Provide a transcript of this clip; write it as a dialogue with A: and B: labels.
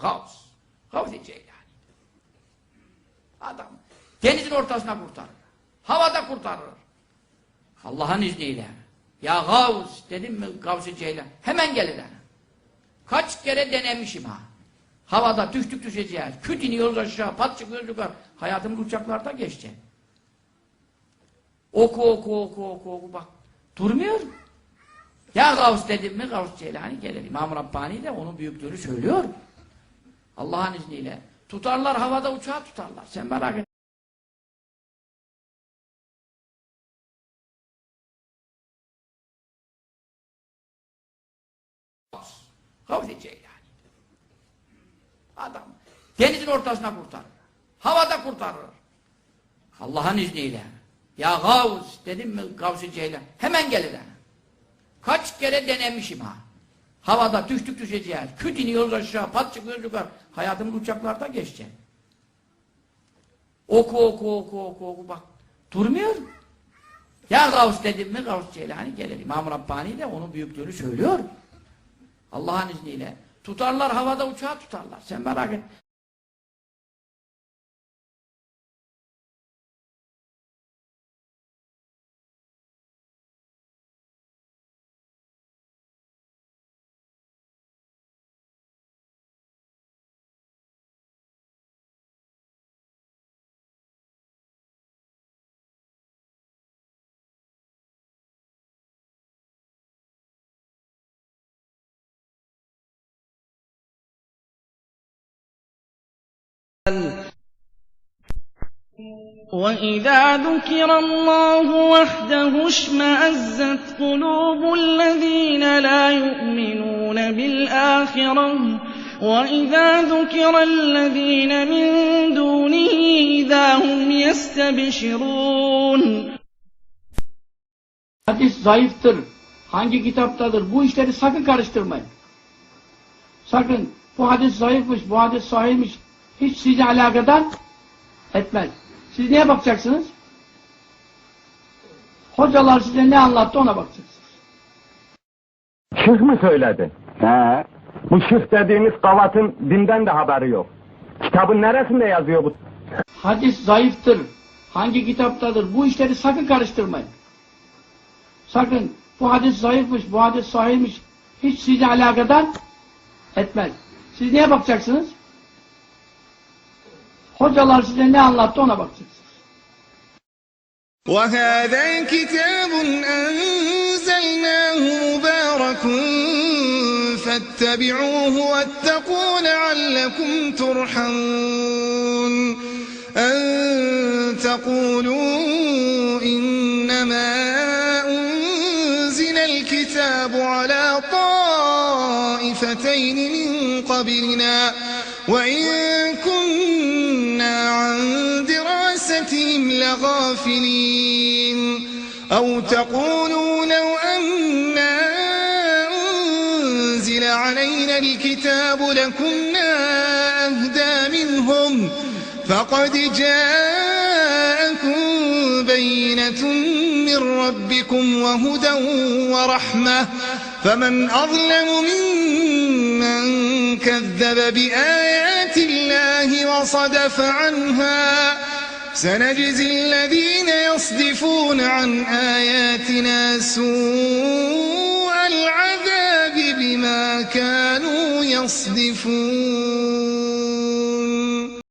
A: Gavs. Gavs-i Ceylani. Adam denizin ortasına kurtarır. Havada kurtarır. Allah'ın izniyle. Ya Gavs dedim mi Gavs-i Ceylan hemen gelir. Kaç kere denemişim ha. Havada düştük düşeceğiz. Küt iniyoruz aşağı, pat çıkıyoruz yukarı. Hayatımız uçaklarda geçti. Oku oku oku oku oku bak. Durmuyor. Ya Gavs dedim mi Gavs Ceylani gelir. İmam Rabbani de onun büyüklüğünü söylüyor. Allah'ın izniyle. Tutarlar havada uçağı tutarlar. Sen merak et. Gavs-i Ceylani. Adam denizin ortasına kurtarır. Havada kurtarır. Allah'ın izniyle. Ya Gavs dedim mi Gavs-i Ceylan hemen gelir. Kaç kere denemişim ha. Havada düştük düşeceğiz. Küt iniyoruz aşağı, pat çıkıyoruz yukarı. Hayatımız uçaklarda geçti. Oku oku oku oku oku bak. Durmuyor. Ya Gavs dedim mi Gavs Ceylani gelir. İmam Rabbani de onun büyüklüğünü söylüyor. Allah'ın izniyle. Tutarlar havada uçağı tutarlar. Sen merak et.
B: وَإِذَا ذُكِرَ اللَّهُ وَحْدَهُ اشْمَأَزَّتْ قُلُوبُ الَّذِينَ لَا يُؤْمِنُونَ بِالْآخِرَةِ وَإِذَا ذُكِرَ الَّذِينَ مِن دُونِهِ إِذَا هُمْ يَسْتَبْشِرُونَ
A: Hadis zayıftır. Hangi kitaptadır? Bu işleri sakın karıştırmayın. Sakın. Bu hadis zayıfmış, bu hadis sahihmiş. Hiç sizi alakadar etmez. Siz neye bakacaksınız? Hocalar size ne anlattı ona bakacaksınız.
C: Şıh mı söyledi?
D: He.
C: Bu şıh dediğiniz kavatın dinden de haberi yok. Kitabın neresinde yazıyor bu?
A: Hadis zayıftır. Hangi kitaptadır? Bu işleri sakın karıştırmayın. Sakın. Bu hadis zayıfmış, bu hadis sahihmiş. Hiç sizi alakadar etmez. Siz neye bakacaksınız? Hocalar size ne anlattı ona bakacaksınız.
E: وهذا كتاب أنزلناه مبارك فاتبعوه واتقوا لعلكم ترحمون أن تقولوا إنما أنزل الكتاب على طائفتين من قبلنا وإن كنا عن دراستهم لغافلين. أو تقولوا لو أنا أنزل علينا الكتاب لكنا أهدى منهم فقد جاءكم بينة من ربكم وهدى ورحمة. فمن أظلم ممن كذب بآيات وصدف عنها. سنجزي الذين يصدفون عن آياتنا سوء